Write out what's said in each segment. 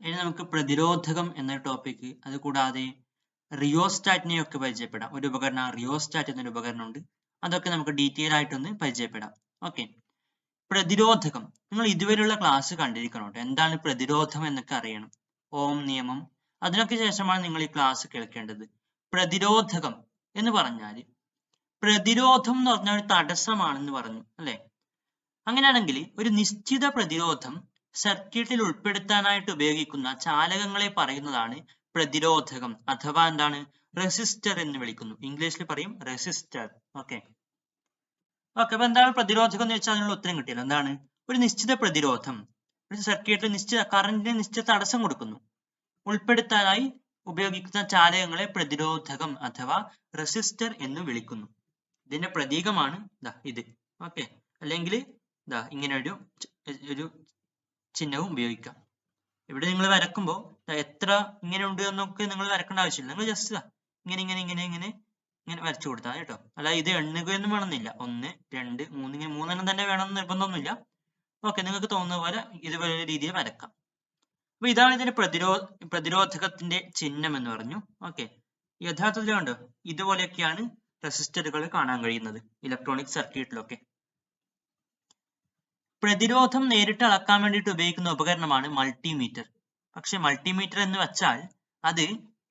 ഇനി നമുക്ക് പ്രതിരോധകം എന്ന ടോപ്പിക് അത് കൂടാതെ റിയോസ്റ്റാറ്റിനെ ഒക്കെ പരിചയപ്പെടാം. ഒരു ഉപകരണം റിയോസ്റ്റാറ്റ് എന്നൊരു ഉപകരണം ഉണ്ട് അതൊക്കെ നമുക്ക് ഡീറ്റെയിൽ ആയിട്ടൊന്ന് പരിചയപ്പെടാം. ഓക്കെ പ്രതിരോധകം. നിങ്ങൾ ഇതുവരെയുള്ള ക്ലാസ് കണ്ടിരിക്കണം? കേട്ടോ എന്താണ് പ്രതിരോധം എന്നൊക്കെ അറിയണം. ഓം നിയമം. അതിനൊക്കെ ശേഷമാണ് നിങ്ങൾ ഈ ക്ലാസ് കേൾക്കേണ്ടത്. പ്രതിരോധകം എന്ന് പറഞ്ഞാൽ പ്രതിരോധം എന്ന് പറഞ്ഞാൽ ഒരു തടസ്സമാണെന്ന് പറഞ്ഞു അല്ലെ? അങ്ങനെയാണെങ്കിൽ ഒരു നിശ്ചിത പ്രതിരോധം സർക്യൂട്ടിൽ ഉൾപ്പെടുത്താനായിട്ട് ഉപയോഗിക്കുന്ന ചാലകങ്ങളെ പറയുന്നതാണ് പ്രതിരോധകം അഥവാ എന്താണ് റെസിസ്റ്റർ എന്ന് വിളിക്കുന്നു. ഇംഗ്ലീഷിൽ പറയും റെസിസ്റ്റർ ഓക്കെ ഓക്കെ അപ്പൊ എന്താണ് പ്രതിരോധകം എന്ന് വെച്ചാൽ അതിനുള്ള ഉത്തരം കിട്ടിയത് എന്താണ്? ഒരു നിശ്ചിത പ്രതിരോധം. ഒരു സർക്യൂട്ടിൽ നിശ്ചിത കറന്റിന് നിശ്ചിത തടസ്സം കൊടുക്കുന്നു. ഉൾപ്പെടുത്താനായി ഉപയോഗിക്കുന്ന ചാലകങ്ങളെ പ്രതിരോധകം അഥവാ റെസിസ്റ്റർ എന്ന് വിളിക്കുന്നു. ഇതിന്റെ പ്രതീകമാണ് ഇത്. ഓക്കെ അല്ലെങ്കിൽ ഇങ്ങനെ ഒരു ഒരു ചിഹ്നവും ഉപയോഗിക്കാം. ഇവിടെ നിങ്ങൾ വരക്കുമ്പോൾ എത്ര ഇങ്ങനെ ഉണ്ട് എന്നൊക്കെ നിങ്ങൾ വരക്കേണ്ട ആവശ്യമില്ല. നിങ്ങൾ ജസ്റ്റ് ഇങ്ങനെ ഇങ്ങനെ ഇങ്ങനെ ഇങ്ങനെ ഇങ്ങനെ വരച്ചു കൊടുത്താൽ കേട്ടോ. അല്ല ഇത് എണ്ണുകയൊന്നും വേണമെന്നില്ല. ഒന്ന് രണ്ട് മൂന്ന് ഇങ്ങനെ മൂന്നെണ്ണം തന്നെ വേണമെന്ന് നിർബന്ധമൊന്നുമില്ല. ഓക്കെ നിങ്ങൾക്ക് തോന്നുന്ന പോലെ ഇതുപോലെ രീതിയിൽ വരക്കാം. അപ്പൊ ഇതാണ് ഇതിന്റെ പ്രതിരോ പ്രതിരോധകത്തിന്റെ ചിഹ്നം എന്ന് പറഞ്ഞു. ഓക്കെ. യഥാർത്ഥത്തിൽ കണ്ടോ? ഇതുപോലെയൊക്കെയാണ് റെസിസ്റ്ററുകൾ കാണാൻ കഴിയുന്നത്. ഇലക്ട്രോണിക് സർക്യൂട്ടിലൊക്കെ. പ്രതിരോധം നേരിട്ട് അളക്കാൻ വേണ്ടിയിട്ട് ഉപയോഗിക്കുന്ന ഉപകരണമാണ് മൾട്ടിമീറ്റർ പക്ഷെ മൾട്ടിമീറ്റർ എന്ന് വെച്ചാൽ അത്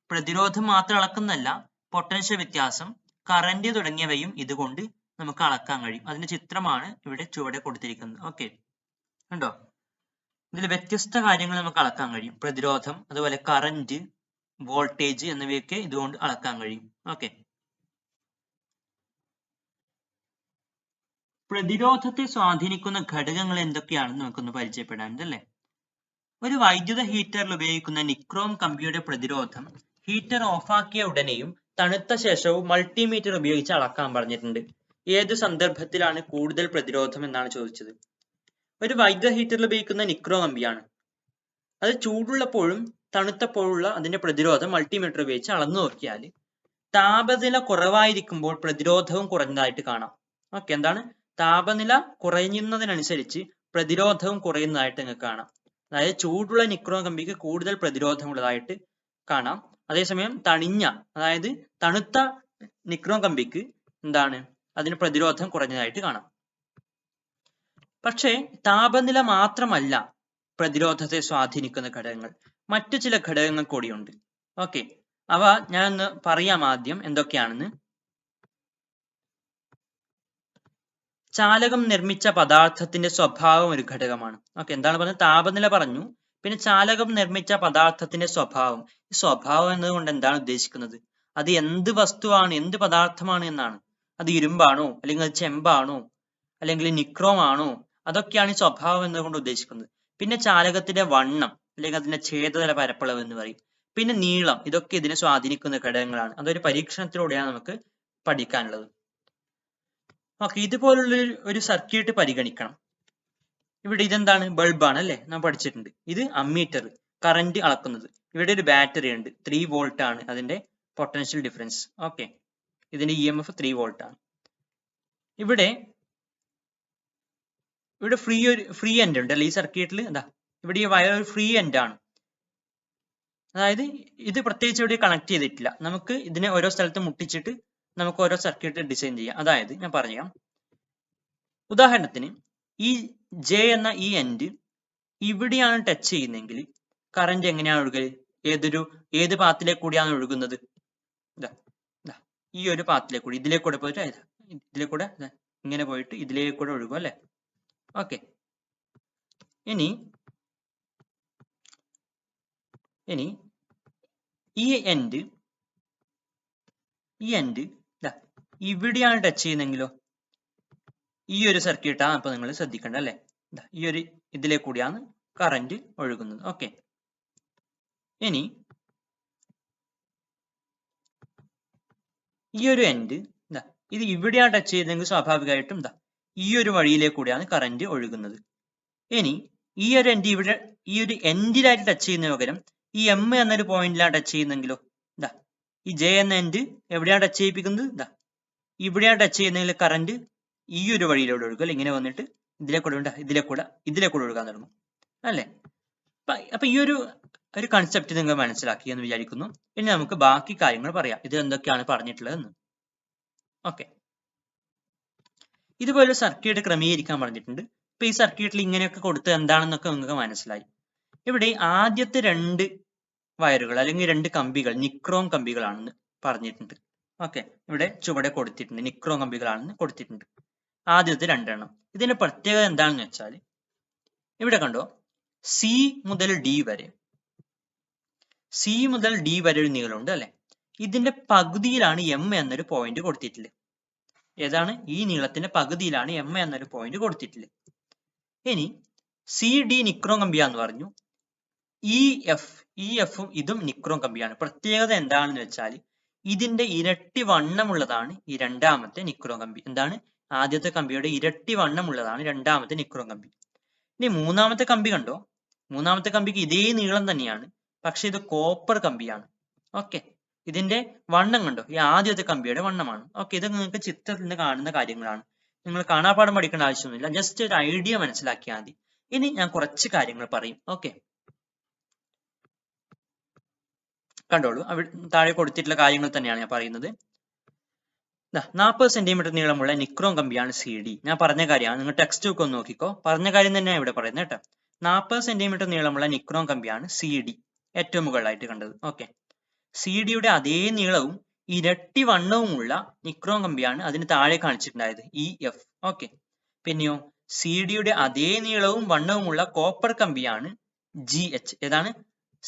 പ്രതിരോധം മാത്രം അളക്കുന്നല്ല പൊട്ടൻഷ്യൽ വ്യത്യാസം കറന്റ് തുടങ്ങിയവയും ഇതുകൊണ്ട് നമുക്ക് അളക്കാൻ കഴിയും. അതിന്റെ ചിത്രമാണ് ഇവിടെ ചുവടെ കൊടുത്തിരിക്കുന്നത്. ഓക്കെ. കണ്ടോ? ഇതിൽ വ്യത്യസ്ത കാര്യങ്ങൾ നമുക്ക് അളക്കാൻ കഴിയും. പ്രതിരോധം അതുപോലെ കറന്റ് വോൾട്ടേജ് എന്നിവയൊക്കെ ഇതുകൊണ്ട് അളക്കാൻ കഴിയും. ഓക്കെ. പ്രതിരോധത്തെ സ്വാധീനിക്കുന്ന ഘടകങ്ങൾ എന്തൊക്കെയാണെന്ന് നമുക്കൊന്ന് പരിചയപ്പെടാനുണ്ടല്ലേ ഒരു വൈദ്യുത ഹീറ്ററിൽ ഉപയോഗിക്കുന്ന നിക്രോം കമ്പിയുടെ പ്രതിരോധം ഹീറ്റർ ഓഫാക്കിയ ഉടനെയും തണുത്ത ശേഷവും മൾട്ടിമീറ്റർ ഉപയോഗിച്ച് അളക്കാൻ പറഞ്ഞിട്ടുണ്ട്. ഏത് സന്ദർഭത്തിലാണ് കൂടുതൽ പ്രതിരോധം എന്നാണ് ചോദിച്ചത്. ഒരു വൈദ്യുത ഹീറ്ററിൽ ഉപയോഗിക്കുന്ന നിക്രോ കമ്പിയാണ്. അത് ചൂടുള്ളപ്പോഴും തണുത്തപ്പോഴുള്ള അതിന്റെ പ്രതിരോധം മൾട്ടിമീറ്റർ ഉപയോഗിച്ച് അളന്നു നോക്കിയാൽ താപനില കുറവായിരിക്കുമ്പോൾ പ്രതിരോധവും കുറഞ്ഞതായിട്ട് കാണാം. ഓക്കെ എന്താണ്? താപനില കുറയുന്നതിനനുസരിച്ച് പ്രതിരോധവും കുറയുന്നതായിട്ട് നിങ്ങൾക്ക് കാണാം. അതായത് ചൂടുള്ള നിക്രോൺ കമ്പിക്ക് കൂടുതൽ പ്രതിരോധമുള്ളതായിട്ട് കാണാം. അതേസമയം തണിഞ്ഞ അതായത് തണുത്ത നിക്രോൺ കമ്പിക്ക് എന്താണ്? അതിന് പ്രതിരോധം കുറഞ്ഞതായിട്ട് കാണാം. പക്ഷേ താപനില മാത്രമല്ല പ്രതിരോധത്തെ സ്വാധീനിക്കുന്ന ഘടകങ്ങൾ. മറ്റു ചില ഘടകങ്ങൾ കൂടിയുണ്ട്. ഓക്കെ. അവ ഞാനൊന്ന് പറയാം ആദ്യം എന്തൊക്കെയാണെന്ന്. ചാലകം നിർമ്മിച്ച പദാർത്ഥത്തിന്റെ സ്വഭാവം ഒരു ഘടകമാണ്. ഓക്കെ എന്താണ് പറഞ്ഞത്? താപനില പറഞ്ഞു. പിന്നെ ചാലകം നിർമ്മിച്ച പദാർത്ഥത്തിന്റെ സ്വഭാവം. ഈ സ്വഭാവം എന്നതുകൊണ്ട് എന്താണ് ഉദ്ദേശിക്കുന്നത്? അത് എന്ത് വസ്തുവാണ് എന്ത് പദാർത്ഥമാണ് എന്നാണ്. അത് ഇരുമ്പാണോ? അല്ലെങ്കിൽ അത് ചെമ്പാണോ? അല്ലെങ്കിൽ നിക്രോം ആണോ അതൊക്കെയാണ് ഈ സ്വഭാവം എന്നതുകൊണ്ട് ഉദ്ദേശിക്കുന്നത്. പിന്നെ ചാലകത്തിന്റെ വണ്ണം അല്ലെങ്കിൽ അതിന്റെ ഛേദതല പരപ്പളവ് എന്ന് പറയും. പിന്നെ നീളം ഇതൊക്കെ ഇതിനെ സ്വാധീനിക്കുന്ന ഘടകങ്ങളാണ്. അതൊരു പരീക്ഷണത്തിലൂടെയാണ് നമുക്ക് പഠിക്കാനുള്ളത്. ഓക്കെ ഇതുപോലുള്ള ഒരു- സർക്യൂട്ട് പരിഗണിക്കണം. ഇവിടെ ഇതെന്താണ്? ബൾബാണ് അല്ലേ? നാം പഠിച്ചിട്ടുണ്ട്. ഇത് അമ്മീറ്റർ കറന്റ് അളക്കുന്നത്. ഇവിടെ ഒരു ബാറ്ററി ഉണ്ട്. ത്രീ വോൾട്ട് ആണ് അതിന്റെ പൊട്ടൻഷ്യൽ ഡിഫറൻസ് ഓക്കെ ഇതിന്റെ E M F three volt ആണ്. ഇവിടെ ഇവിടെ ഫ്രീ ഒരു ഫ്രീ എൻഡ് ഉണ്ട് അല്ലെ? ഈ സർക്യൂട്ടിൽ എന്താ ഇവിടെ ഈ വയർ ഒരു ഫ്രീ എൻഡ് ആണ്. അതായത് ഇത് പ്രത്യേകിച്ച് ഇവിടെ കണക്ട് ചെയ്തിട്ടില്ല. നമുക്ക് ഇതിനെ ഓരോ സ്ഥലത്ത് മുട്ടിച്ചിട്ട് നമുക്ക് ഓരോ സർക്യൂട്ട് ഡിസൈൻ ചെയ്യാം. അതായത് ഞാൻ പറയാം ഉദാഹരണത്തിന് ഈ ജെ എന്ന ഈ എൻഡ് ഇവിടെയാണ് ടച്ച് ചെയ്യുന്നതെങ്കിൽ കറന്റ് എങ്ങനെയാണ് ഒഴുകൽ ഏതൊരു ഏത് പാത്തിലേക്ക് കൂടിയാണ് ഒഴുകുന്നത്? ഈ ഒരു പാത്തിലേക്ക് കൂടി. ഇതിലേക്ക് കൂടെ പോയിട്ട് ഇതിലേക്ക് ഇതിലെ കൂടെ ഇങ്ങനെ പോയിട്ട് ഇതിലേക്ക് കൂടെ ഒഴുകും അല്ലെ? ഓക്കെ ഇനി ഇനി ഈ എൻഡ് ഈ എൻഡ് ഇവിടെയാണ് ടച്ച് ചെയ്യുന്നെങ്കിലോ? ഈ ഒരു സർക്യൂട്ടാണ് അപ്പൊ നിങ്ങൾ ശ്രദ്ധിക്കേണ്ടത് അല്ലെ? ഈ ഒരു ഇതിലെ കൂടിയാണ് കറന്റ് ഒഴുകുന്നത്. ഓക്കെ ഇനി ഈ ഒരു എൻഡ് ഇത് ഇവിടെയാണ് ടച്ച് ചെയ്തെങ്കിൽ സ്വാഭാവികമായിട്ടും എന്താ ഈ ഒരു വഴിയിലെ കൂടിയാണ് കറന്റ് ഒഴുകുന്നത്. ഇനി ഈ ഒരു എൻഡ് ഇവിടെ ഈ ഒരു എൻഡിലായിട്ട് ടച്ച് ചെയ്യുന്ന പകരം ഈ എം എന്നൊരു പോയിന്റിലാണ് ടച്ച് ചെയ്യുന്നെങ്കിലോ? ഇതാ ഈ ജെ എന്ന എൻഡ് എവിടെയാണ് ടച്ച് ചെയ്യിപ്പിക്കുന്നത്? ഇതാ ഇവിടെയാണ് ടച്ച് ചെയ്യുന്നതിൽ കറന്റ് ഈ ഒരു വഴിയിലൂടെ ഒഴുകും ഇങ്ങനെ വന്നിട്ട് ഇതിലെ കൂടെ ഉണ്ട് ഇതിലെ കൂടെ ഇതിലെ കൂടെ ഒഴുകാൻ തുടങ്ങും അല്ലേ? അപ്പൊ അപ്പൊ ഈ ഒരു ഒരു കൺസെപ്റ്റ് നിങ്ങൾ മനസ്സിലാക്കി എന്ന് വിചാരിക്കുന്നു. ഇനി നമുക്ക് ബാക്കി കാര്യങ്ങൾ പറയാം. ഇത് എന്തൊക്കെയാണ് പറഞ്ഞിട്ടുള്ളതെന്ന്. ഓക്കെ ഇതുപോലെ സർക്യൂട്ട് ക്രമീകരിക്കാൻ പറഞ്ഞിട്ടുണ്ട്. ഇപ്പൊ ഈ സർക്യൂട്ടിൽ ഇങ്ങനെയൊക്കെ കൊടുത്ത് എന്താണെന്നൊക്കെ നിങ്ങൾക്ക് മനസ്സിലായി. ഇവിടെ ആദ്യത്തെ രണ്ട് വയറുകൾ അല്ലെങ്കിൽ രണ്ട് കമ്പികൾ നിക്രോം കമ്പികളാണെന്ന് പറഞ്ഞിട്ടുണ്ട്. ഓക്കെ. ഇവിടെ ചുവടെ കൊടുത്തിട്ടുണ്ട്. നിക്രോ കമ്പികളാണെന്ന് കൊടുത്തിട്ടുണ്ട്. ആദ്യത്തെ രണ്ടെണ്ണം. ഇതിന്റെ പ്രത്യേകത എന്താണെന്ന് വെച്ചാൽ ഇവിടെ കണ്ടോ സി മുതൽ ഡി വരെ. സി മുതൽ ഡി വരെ ഒരു നീളമുണ്ട് അല്ലെ? ഇതിന്റെ പകുതിയിലാണ് എം എന്നൊരു പോയിന്റ് കൊടുത്തിട്ടുള്ളത്. ഏതാണ്? ഈ നീളത്തിന്റെ പകുതിയിലാണ് എം എന്നൊരു പോയിന്റ് കൊടുത്തിട്ടുള്ളത്. ഇനി സി ഡി നിക്രോം കമ്പിയാന്ന് പറഞ്ഞു ഇ എഫ് ഇ എഫും ഇതും നിക്രോം കമ്പിയാണ് പ്രത്യേകത എന്താണെന്ന് വെച്ചാൽ ഇതിന്റെ ഇരട്ടി വണ്ണമുള്ളതാണ് ഈ രണ്ടാമത്തെ നിക്രോം കമ്പി എന്താണ്? ആദ്യത്തെ കമ്പിയുടെ ഇരട്ടി വണ്ണമുള്ളതാണ് രണ്ടാമത്തെ നിക്രോം കമ്പി ഇനി മൂന്നാമത്തെ കമ്പി കണ്ടോ? മൂന്നാമത്തെ കമ്പിക്ക് ഇതേ നീളം തന്നെയാണ് പക്ഷെ ഇത് കോപ്പർ കമ്പിയാണ്. ഓക്കെ. ഇതിന്റെ വണ്ണം കണ്ടോ? ഈ ആദ്യത്തെ കമ്പിയുടെ വണ്ണമാണ്. ഓക്കെ ഇത് നിങ്ങൾക്ക് ചിത്രത്തിൽ നിന്ന് കാണുന്ന കാര്യങ്ങളാണ്. നിങ്ങൾ കാണാപ്പാടം പഠിക്കേണ്ട ആവശ്യമൊന്നുമില്ല. ജസ്റ്റ് ഒരു ഐഡിയ മനസ്സിലാക്കിയാൽ മതി. ഇനി ഞാൻ കുറച്ച് കാര്യങ്ങൾ പറയും. ഓക്കെ. കണ്ടോളൂ. അവിടെ താഴെ കൊടുത്തിട്ടുള്ള കാര്യങ്ങൾ തന്നെയാണ് ഞാൻ പറയുന്നത്. നാൽപ്പത് സെന്റിമീറ്റർ നീളമുള്ള നിക്രോം കമ്പിയാണ് സി ഡി ഞാൻ പറഞ്ഞ കാര്യമാണ്. നിങ്ങൾ ടെക്സ്റ്റ് ബുക്ക് ഒന്ന് നോക്കിക്കോ. പറഞ്ഞ കാര്യം തന്നെയാണ് ഇവിടെ പറയുന്നത് കേട്ടോ. നാൽപ്പത് സെന്റിമീറ്റർ നീളമുള്ള നിക്രോം കമ്പിയാണ് സി ഡി ഏറ്റവും മുകളിലായിട്ട് കണ്ടത്. ഓക്കെ സി ഡിയുടെ അതേ നീളവും ഇരട്ടി വണ്ണവുമുള്ള നിക്രോം കമ്പിയാണ് അതിന് താഴെ കാണിച്ചിട്ടുണ്ടായത്. ഇ എഫ് ഓക്കെ പിന്നെയോ സി ഡിയുടെ അതേ നീളവും വണ്ണവുമുള്ള കോപ്പർ കമ്പിയാണ് ജി എച്ച് ഏതാണ്?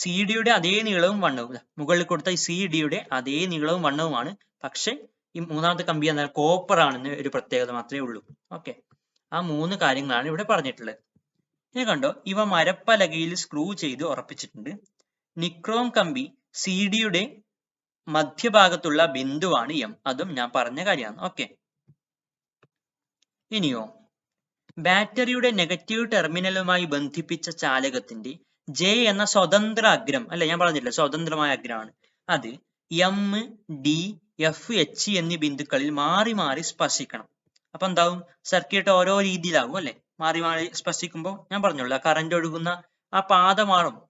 സി ഡിയുടെ അതേ നീളവും വണ്ണവും. മുകളിൽ കൊടുത്ത സി ഡിയുടെ അതേ നീളവും വണ്ണവുമാണ്. പക്ഷെ ഈ മൂന്നാമത്തെ കമ്പി എന്നാൽ കോപ്പർ ആണെന്ന് ഒരു പ്രത്യേകത മാത്രമേ ഉള്ളൂ. ഓക്കെ ആ മൂന്ന് കാര്യങ്ങളാണ് ഇവിടെ പറഞ്ഞിട്ടുള്ളത്. ഇനി കണ്ടോ ഇവ മരപ്പലകയിൽ സ്ക്രൂ ചെയ്ത് ഉറപ്പിച്ചിട്ടുണ്ട്. നിക്രോം കമ്പി സി ഡിയുടെ മധ്യഭാഗത്തുള്ള ബിന്ദുവാണ് എം അതും ഞാൻ പറഞ്ഞ കാര്യമാണ്. ഓക്കെ ഇനിയോ ബാറ്ററിയുടെ നെഗറ്റീവ് ടെർമിനലുമായി ബന്ധിപ്പിച്ച ചാലകത്തിന്റെ ജെ എന്ന സ്വതന്ത്ര അഗ്രം അല്ലെ? ഞാൻ പറഞ്ഞില്ല സ്വതന്ത്രമായ അഗ്രമാണ് അത് എം ഡി എഫ് എച്ച് എന്നീ ബിന്ദുക്കളിൽ മാറി മാറി സ്പർശിക്കണം. അപ്പൊ എന്താവും? സർക്യൂട്ട് ഓരോ രീതിയിലാവും അല്ലെ? മാറി മാറി സ്പർശിക്കുമ്പോൾ ഞാൻ പറഞ്ഞോളൂ ആ കറന്റ് ഒഴുകുന്ന ആ പാത മാറും.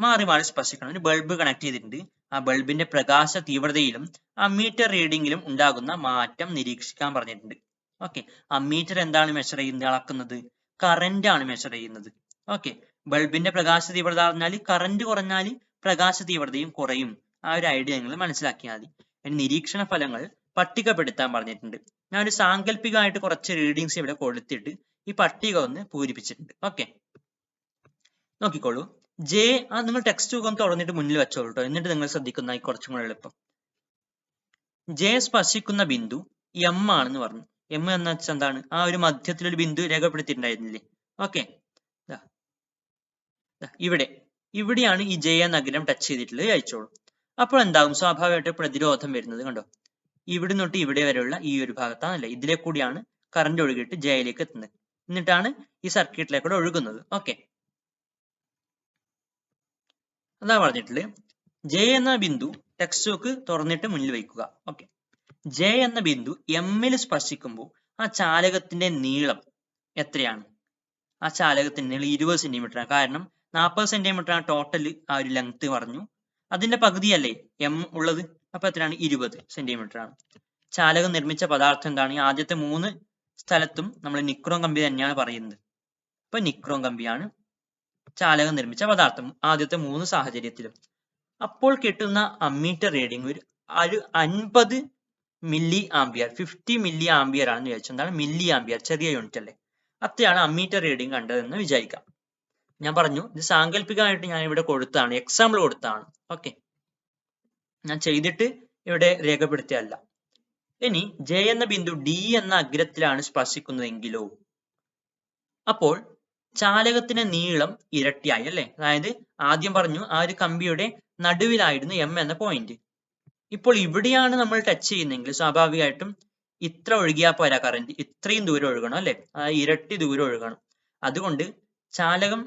മാറി മാറി സ്പർശിക്കണം. ഒരു ബൾബ് കണക്ട് ചെയ്തിട്ടുണ്ട്. ആ ബൾബിന്റെ പ്രകാശ തീവ്രതയിലും അമ്മീറ്റർ റീഡിംഗിലും ഉണ്ടാകുന്ന മാറ്റം നിരീക്ഷിക്കാൻ പറഞ്ഞിട്ടുണ്ട്. ഓക്കെ അമ്മീറ്റർ എന്താണ് മെഷർ ചെയ്യുന്നത്? അളക്കുന്നത്. കറന്റ് ആണ് മെഷർ ചെയ്യുന്നത്. ഓക്കെ ബൾബിന്റെ പ്രകാശ തീവ്രത പറഞ്ഞാൽ കറന്റ് കുറഞ്ഞാൽ പ്രകാശ തീവ്രതയും കുറയും. ആ ഒരു ഐഡിയ നിങ്ങൾ മനസ്സിലാക്കിയാൽ മതി. നിരീക്ഷണ ഫലങ്ങൾ പട്ടികപ്പെടുത്താൻ പറഞ്ഞിട്ടുണ്ട്. ഞാൻ ഒരു സാങ്കല്പികമായിട്ട് കുറച്ച് റീഡിങ്സ് ഇവിടെ കൊടുത്തിട്ട് ഈ പട്ടിക ഒന്ന് പൂരിപ്പിച്ചിട്ടുണ്ട്. ഓക്കെ നോക്കിക്കോളൂ. ജെ ആ നിങ്ങൾ ടെക്സ്റ്റ് ബുക്ക് ഒന്ന് തുറന്നിട്ട് മുന്നിൽ വെച്ചോളൂ കേട്ടോ എന്നിട്ട് നിങ്ങൾ ശ്രദ്ധിക്കുന്ന കുറച്ചും കൂടെ എളുപ്പം. ജെ സ്പർശിക്കുന്ന ബിന്ദു എം ആണെന്ന് പറഞ്ഞു. എം എന്ന് വെച്ചാൽ എന്താണ്? ആ ഒരു മധ്യത്തിലൊരു ബിന്ദു രേഖപ്പെടുത്തിയിട്ടുണ്ടായിരുന്നില്ലേ? ഓക്കെ ഇവിടെ ഇവിടെയാണ് ഈ ജയ നഗരം ടച്ച് ചെയ്തിട്ടുള്ളത്. അയച്ചോളൂ. അപ്പോൾ എന്താകും? സ്വാഭാവികമായിട്ട് പ്രതിരോധം വരുന്നത് കണ്ടോ? ഇവിടെ തൊട്ട് ഇവിടെ വരെയുള്ള ഈ ഒരു ഭാഗത്താണല്ലേ ഇതിലെ കൂടിയാണ് കറണ്ട് ഒഴുകിയിട്ട് ജയയിലേക്ക് എത്തുന്നത്. എന്നിട്ടാണ് ഈ സർക്യൂട്ടിലേക്കൂടെ ഒഴുകുന്നത്. ഓക്കെ അതാ പറഞ്ഞിട്ടുള്ളത്. ജെ എന്ന ബിന്ദു ടെക്സ്റ്റ് ബുക്ക് തുറന്നിട്ട് മുന്നിൽ വയ്ക്കുക. ഓക്കെ ജെ എന്ന ബിന്ദു എമ്മിൽ സ്പർശിക്കുമ്പോൾ ആ ചാലകത്തിന്റെ നീളം എത്രയാണ്? ആ ചാലകത്തിന്റെ നീളം ഇരുപത് സെന്റിമീറ്റർ ആണ്. കാരണം നാൽപ്പത് സെന്റിമീറ്റർ ആണ് ടോട്ടൽ ആ ഒരു ലെങ്ത് പറഞ്ഞു. അതിന്റെ പകുതിയല്ലേ എം ഉള്ളത്? അപ്പൊ എത്രയാണ്? ഇരുപത് സെന്റിമീറ്റർ ആണ്. ചാലകം നിർമ്മിച്ച പദാർത്ഥം എന്താണ്? ആദ്യത്തെ മൂന്ന് സ്ഥലത്തും നമ്മൾ നിക്രോം കമ്പി തന്നെയാണ് പറയുന്നത്. അപ്പൊ നിക്രോം കമ്പിയാണ് ചാലകം നിർമ്മിച്ച പദാർത്ഥം ആദ്യത്തെ മൂന്ന് സാഹചര്യത്തിലും. അപ്പോൾ കിട്ടുന്ന അമ്മീറ്റർ റീഡിംഗ് ഒരു ഒരു അൻപത് milliampere fifty milliampere ആണെന്ന് വിചാരിച്ചു. എന്താണ്? മില്ലി ആംബിയർ ചെറിയ യൂണിറ്റ് അല്ലേ? അത്രയാണ് അമ്മീറ്റർ റീഡിംഗ് കണ്ടതെന്ന് വിചാരിക്കാം. ഞാൻ പറഞ്ഞു ഇത് സാങ്കല്പികമായിട്ട് ഞാൻ ഇവിടെ കൊടുത്താണ് എക്സാമ്പിൾ കൊടുത്താണ്. ഓക്കെ ഞാൻ ചെയ്തിട്ട് ഇവിടെ രേഖപ്പെടുത്തിയല്ല ഇനി ജെ എന്ന ബിന്ദു ഡി എന്ന അഗ്രത്തിലാണ് സ്പർശിക്കുന്നതെങ്കിലോ? അപ്പോൾ ചാലകത്തിന്റെ നീളം ഇരട്ടിയായി അല്ലെ? അതായത് ആദ്യം പറഞ്ഞു ആ ഒരു കമ്പിയുടെ നടുവിലായിരുന്നു എം എന്ന പോയിന്റ് ഇപ്പോൾ ഇവിടെയാണ് നമ്മൾ ടച്ച് ചെയ്യുന്നതെങ്കിൽ സ്വാഭാവികമായിട്ടും ഇത്ര ഒഴുകിയാൽ പോരാ കറന്റ് ഇത്രയും ദൂരം ഒഴുകണം അല്ലെ? ഇരട്ടി ദൂരം ഒഴുകണം. അതുകൊണ്ട് ചാലകം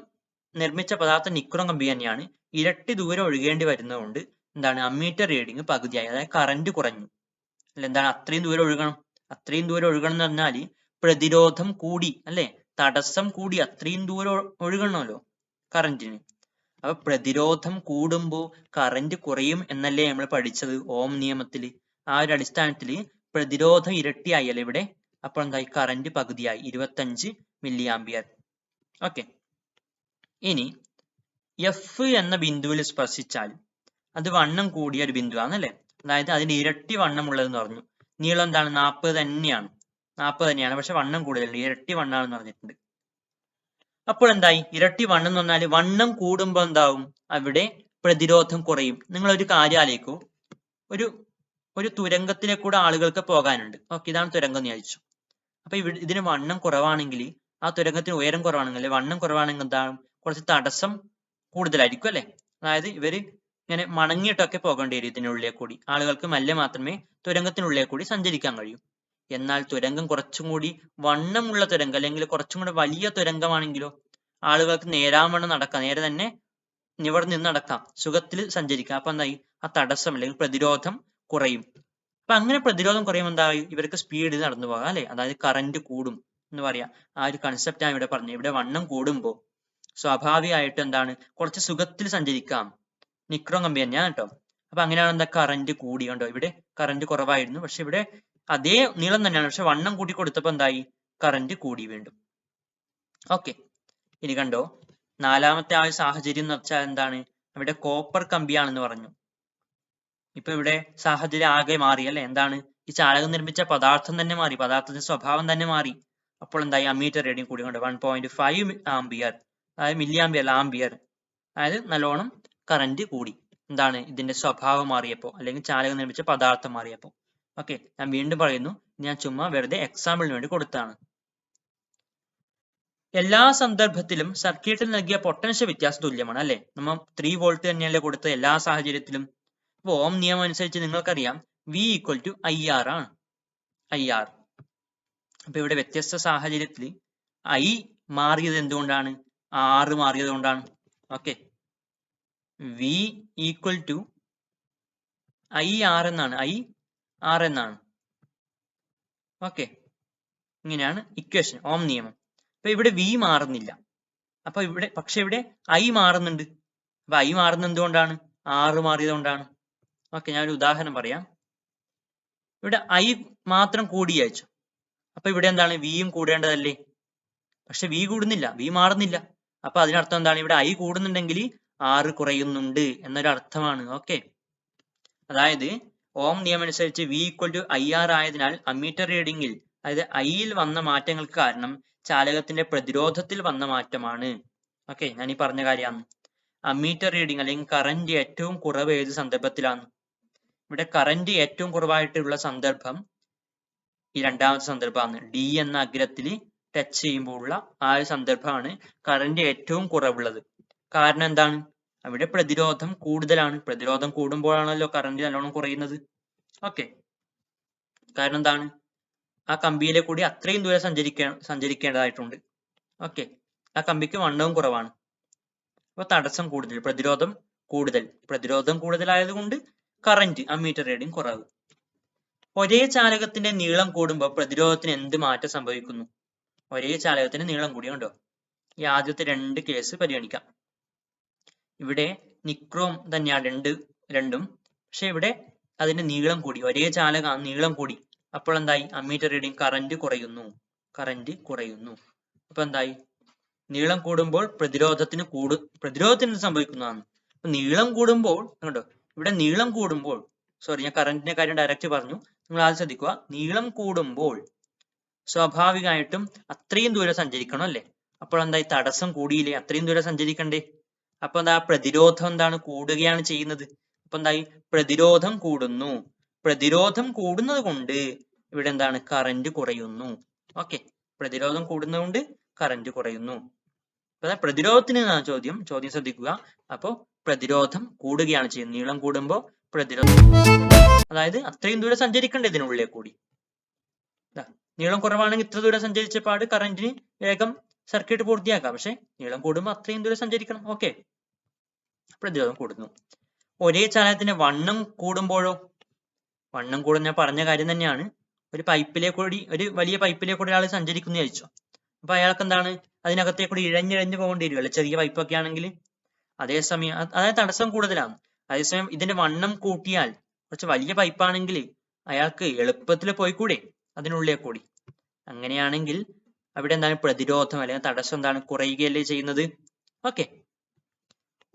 നിർമ്മിച്ച പദാർത്ഥം നിക്രോം കമ്പി തന്നെയാണ് ഇരട്ടി ദൂരം ഒഴുകേണ്ടി വരുന്നതുകൊണ്ട് എന്താണ് അമ്മീറ്റർ റീഡിങ് പകുതിയായി അതായത് കറന്റ് കുറഞ്ഞു. അല്ല എന്താണ് അത്രയും ദൂരം ഒഴുകണം? അത്രയും ദൂരം ഒഴുകണം എന്ന് പറഞ്ഞാൽ പ്രതിരോധം കൂടി അല്ലെ? തടസ്സം കൂടി അത്രയും ദൂരം ഒഴുകണമല്ലോ കറന്റിന് അപ്പൊ പ്രതിരോധം കൂടുമ്പോൾ കറന്റ് കുറയും എന്നല്ലേ നമ്മൾ പഠിച്ചത് ഓം നിയമത്തിൽ ആ ഒരു അടിസ്ഥാനത്തിൽ പ്രതിരോധം ഇരട്ടിയായി അല്ലെ ഇവിടെ? അപ്പോൾ എന്തായി? കറന്റ് പകുതിയായി ഇരുപത്തഞ്ച് മില്ലി ആംബിയർ ഓക്കെ ഇനി എഫ് എന്ന ബിന്ദുവിൽ സ്പർശിച്ചാൽ അത് വണ്ണം കൂടിയ ഒരു ബിന്ദുവാണ് അല്ലെ അതായത് അതിന് ഇരട്ടി വണ്ണമുള്ളതെന്ന് പറഞ്ഞു. നീളം എന്താണ്? നാൽപ്പത് തന്നെയാണ്. നാൽപ്പത് തന്നെയാണ്. പക്ഷെ വണ്ണം കൂടുതലുണ്ട്. ഇരട്ടി വണ്ണാണെന്ന് പറഞ്ഞിട്ടുണ്ട്. അപ്പോൾ എന്തായി? ഇരട്ടി വണ്ണം എന്ന് പറഞ്ഞാൽ വണ്ണം കൂടുമ്പോൾ എന്താവും? അവിടെ പ്രതിരോധം കുറയും. നിങ്ങൾ ഒരു കാര്യം ആലോചിക്കൂ. ഒരു ഒരു തുരങ്കത്തിലെ കൂടെ ആളുകൾക്ക് പോകാനുണ്ട്. ഓക്കെ ഇതാണ് തുരങ്കം എന്ന് വിചാരിച്ചു അപ്പൊ ഇതിന് വണ്ണം കുറവാണെങ്കിൽ ആ തുരങ്കത്തിന് ഉയരം കുറവാണെങ്കിൽ വണ്ണം കുറവാണെങ്കിൽ എന്താണ് കുറച്ച് തടസ്സം കൂടുതലായിരിക്കും അല്ലെ? അതായത് ഇവർ ഇങ്ങനെ മണങ്ങിയിട്ടൊക്കെ പോകേണ്ടി വരും ഇതിനുള്ളിൽ കൂടി ആളുകൾക്ക് മല്ലെ മാത്രമേ തുരങ്കത്തിനുള്ളിൽ കൂടി സഞ്ചരിക്കാൻ കഴിയൂ. എന്നാൽ തുരങ്കം കുറച്ചും കൂടി വണ്ണമുള്ള തുരങ്കം അല്ലെങ്കിൽ കുറച്ചും കൂടി വലിയ തുരങ്കമാണെങ്കിലോ ആളുകൾക്ക് നേരാവണ്ണം നടക്കാം നേരെ തന്നെ നിവർന്ന് നിന്ന് നടക്കാം സുഖത്തിൽ സഞ്ചരിക്കാം. അപ്പൊ എന്തായി? ആ തടസ്സം അല്ലെങ്കിൽ പ്രതിരോധം കുറയും. അപ്പൊ അങ്ങനെ പ്രതിരോധം കുറയുമ്പോൾ എന്തായി? ഇവർക്ക് സ്പീഡിൽ നടന്നു പോകാം അല്ലെ? അതായത് കറന്റ് കൂടും എന്ന് പറയാം. ആ ഒരു കൺസെപ്റ്റ് ആണ് ഇവിടെ പറഞ്ഞത് ഇവിടെ വണ്ണം കൂടുമ്പോൾ സ്വാഭാവികമായിട്ട് എന്താണ്? കുറച്ച് സുഖത്തിൽ സഞ്ചരിക്കാം. നിക്രോം കമ്പി തന്നെയാണ് കേട്ടോ. അപ്പൊ അങ്ങനെയാണ് എന്താ കറന്റ് കൂടി കണ്ടോ ഇവിടെ കറന്റ് കുറവായിരുന്നു. പക്ഷെ ഇവിടെ അതേ നീളം തന്നെയാണ്. പക്ഷെ വണ്ണം കൂട്ടി കൊടുത്തപ്പോ എന്തായി? കറന്റ് കൂടി വീണ്ടും. ഓക്കെ ഇനി കണ്ടോ? നാലാമത്തെ ആ സാഹചര്യം എന്ന് വെച്ചാൽ എന്താണ്? ഇവിടെ കോപ്പർ കമ്പിയാണെന്ന് പറഞ്ഞു. ഇപ്പൊ ഇവിടെ സാഹചര്യം ആകെ മാറി അല്ലെ? എന്താണ്? ഈ ചാലകം നിർമ്മിച്ച പദാർത്ഥം തന്നെ മാറി. പദാർത്ഥത്തിന്റെ സ്വഭാവം തന്നെ മാറി. അപ്പോൾ എന്തായി? അമീറ്റർ റീഡിംഗ് കൂടി കൊണ്ട് വൺ പോയിന്റ് ഫൈവ് ആംബിയർ അതായത് മില്ലി ആംബിയർ ആംബിയർ അതായത് നല്ലോണം കറന്റ് കൂടി. എന്താണ് ഇതിന്റെ സ്വഭാവം മാറിയപ്പോൾ അല്ലെങ്കിൽ ചാലകം നിർമ്മിച്ച പദാർത്ഥം മാറിയപ്പോൾ ഓക്കെ ഞാൻ വീണ്ടും പറയുന്നു ഞാൻ ചുമ്മാ വെറുതെ എക്സാമ്പിളിന് വേണ്ടി കൊടുത്താണ്. എല്ലാ സന്ദർഭത്തിലും സർക്യൂട്ടിൽ നൽകിയ പൊട്ടൻഷ്യൽ വ്യത്യാസം തുല്യമാണ് അല്ലെ? നമ്മൾ ത്രീ വോൾട്ട് തന്നെയല്ലേ കൊടുത്ത എല്ലാ സാഹചര്യത്തിലും. അപ്പൊ ഓം നിയമം അനുസരിച്ച് നിങ്ങൾക്കറിയാം V equal to I R ആണ്. ഐ ആർ അപ്പൊ ഇവിടെ വ്യത്യസ്ത സാഹചര്യത്തിൽ ഐ മാറിയത് എന്തുകൊണ്ടാണ്? ആറ് മാറിയത് കൊണ്ടാണ് okay V equal to I R എന്നാണ്. ഐ ആർ എന്നാണ്. ഓക്കെ ഇങ്ങനെയാണ് ഇക്വേഷൻ ഓം നിയമം. അപ്പൊ ഇവിടെ വി മാറുന്നില്ല. അപ്പൊ ഇവിടെ പക്ഷെ ഇവിടെ ഐ മാറുന്നുണ്ട്. അപ്പൊ ഐ മാറുന്നത് എന്തുകൊണ്ടാണ്? ആറ് മാറിയത് കൊണ്ടാണ് ഓക്കെ ഞാനൊരു ഉദാഹരണം പറയാം. ഇവിടെ ഐ മാത്രം കൂടി അയച്ചു. അപ്പൊ ഇവിടെ എന്താണ്? വിയും കൂടേണ്ടതല്ലേ? പക്ഷെ വി കൂടുന്നില്ല. വി മാറുന്നില്ല. അപ്പൊ അതിനർത്ഥം എന്താണ്? ഇവിടെ ഐ കൂടുന്നുണ്ടെങ്കിൽ ആറ് കുറയുന്നുണ്ട് എന്നൊരു അർത്ഥമാണ് ഓക്കെ അതായത് ഓം നിയമം അനുസരിച്ച് V equal to I R ആയതിനാൽ അമ്മീറ്റർ റീഡിംഗിൽ അതായത് ഐയിൽ വന്ന മാറ്റങ്ങൾക്ക് കാരണം ചാലകത്തിന്റെ പ്രതിരോധത്തിൽ വന്ന മാറ്റമാണ്. ഓക്കെ ഞാൻ ഈ പറഞ്ഞ കാര്യമാണ്. അമ്മീറ്റർ റീഡിംഗ് അല്ലെങ്കിൽ കറന്റ് ഏറ്റവും കുറവ് ഏത് സന്ദർഭത്തിലാണ്? ഇവിടെ കറന്റ് ഏറ്റവും കുറവായിട്ടുള്ള സന്ദർഭം ഈ രണ്ടാമത്തെ സന്ദർഭമാണ്. ഡി എന്ന അഗ്രത്തിൽ ടച്ച് ചെയ്യുമ്പോൾ ഉള്ള ആ ഒരു സന്ദർഭമാണ് കറന്റ് ഏറ്റവും കുറവുള്ളത്. കാരണം എന്താണ്? അവിടെ പ്രതിരോധം കൂടുതലാണ്. പ്രതിരോധം കൂടുമ്പോഴാണല്ലോ കറന്റ് നല്ലോണം കുറയുന്നത്. ഓക്കെ കാരണം എന്താണ്? ആ കമ്പിയിലെ കൂടി അത്രയും ദൂരം സഞ്ചരിക്ക സഞ്ചരിക്കേണ്ടതായിട്ടുണ്ട്. ഓക്കെ ആ കമ്പിക്ക് വണ്ണവും കുറവാണ്. അപ്പൊ തടസ്സം കൂടുതൽ പ്രതിരോധം കൂടുതൽ. പ്രതിരോധം കൂടുതലായതുകൊണ്ട് കറന്റ് മീറ്റർ റീഡിംഗ് കുറവ്. ഒരേ ചാലകത്തിന്റെ നീളം കൂടുമ്പോൾ പ്രതിരോധത്തിന് എന്ത് മാറ്റം സംഭവിക്കുന്നു? ഒരേ ചാലകത്തിന് നീളം കൂടിയുണ്ടോ? ഈ ആദ്യത്തെ രണ്ട് കേസ് പരിഗണിക്കാം. ഇവിടെ നിക്രോം തന്നെയാണ് രണ്ട് രണ്ടും പക്ഷെ ഇവിടെ അതിന്റെ നീളം കൂടി ഒരേ ചാലക നീളം കൂടി. അപ്പോൾ എന്തായി? അമ്മീറ്റർ റീഡിങ് കറന്റ് കുറയുന്നു കറന്റ് കുറയുന്നു. അപ്പൊ എന്തായി? നീളം കൂടുമ്പോൾ പ്രതിരോധത്തിന് കൂടു പ്രതിരോധത്തിന് സംഭവിക്കുന്നതാണ്? അപ്പൊ നീളം കൂടുമ്പോൾ കണ്ടോ? ഇവിടെ നീളം കൂടുമ്പോൾ സോറി ഞാൻ കറന്റിന്റെ കാര്യം ഡയറക്റ്റ് പറഞ്ഞു. നിങ്ങൾ ആദ്യം ശ്രദ്ധിക്കുക. നീളം കൂടുമ്പോൾ സ്വാഭാവികമായിട്ടും അത്രയും ദൂരം സഞ്ചരിക്കണം അല്ലേ? അപ്പോൾ എന്താ ഈ തടസ്സം കൂടിയില്ലേ? അത്രയും ദൂരം സഞ്ചരിക്കണ്ടേ? അപ്പൊ എന്താ പ്രതിരോധം എന്താണ് കൂടുകയാണ് ചെയ്യുന്നത്? അപ്പൊ എന്തായി പ്രതിരോധം കൂടുന്നു. പ്രതിരോധം കൂടുന്നത് കൊണ്ട് ഇവിടെ എന്താണ്? കറന്റ് കുറയുന്നു. ഓക്കെ പ്രതിരോധം കൂടുന്നത് കൊണ്ട് കറന്റ് കുറയുന്നു. അപ്പൊ പ്രതിരോധത്തിന് ചോദ്യം? ചോദ്യം ശ്രദ്ധിക്കുക. അപ്പോ പ്രതിരോധം കൂടുകയാണ് ചെയ്യുന്നത്. നീളം കൂടുമ്പോൾ പ്രതിരോധം അതായത് അത്രയും ദൂരം സഞ്ചരിക്കണ്ടേ ഇതിനുള്ളിൽ കൂടി? നീളം കുറവാണെങ്കിൽ ഇത്ര ദൂരം സഞ്ചരിച്ച പാട് കറന്റിന് വേഗം സർക്യൂട്ട് പൂർത്തിയാക്കാം. പക്ഷെ നീളം കൂടുമ്പോൾ അത്രയും ദൂരം സഞ്ചരിക്കണം. ഓക്കെ പ്രതിരോധം കൂടുന്നു. ഒരേ ചാലകത്തിന്റെ വണ്ണം കൂടുമ്പോഴോ? വണ്ണം കൂടുന്ന പറഞ്ഞ കാര്യം തന്നെയാണ്. ഒരു പൈപ്പിലെ കൂടി ഒരു വലിയ പൈപ്പിലെ കൂടി ഒരാൾ സഞ്ചരിക്കുന്നു ചോദിച്ചു അപ്പൊ അയാൾക്ക് എന്താണ് അതിനകത്തെ കൂടി ഇഴഞ്ഞിഴഞ്ഞു പോകേണ്ടി വരുമല്ലോ ചെറിയ പൈപ്പൊക്കെ ആണെങ്കിൽ. അതേസമയം അതായത് തടസ്സം കൂടുതലാണ്. അതേസമയം ഇതിന്റെ വണ്ണം കൂട്ടിയാൽ കുറച്ച് വലിയ പൈപ്പാണെങ്കിൽ അയാൾക്ക് എളുപ്പത്തിൽ പോയിക്കൂടെ? അതിനുള്ളിൽ കൂടി. അങ്ങനെയാണെങ്കിൽ അവിടെ എന്താണ് പ്രതിരോധം അല്ലെങ്കിൽ തടസ്സം എന്താണ് കുറയുകയല്ലേ ചെയ്യുന്നത്? ഓക്കെ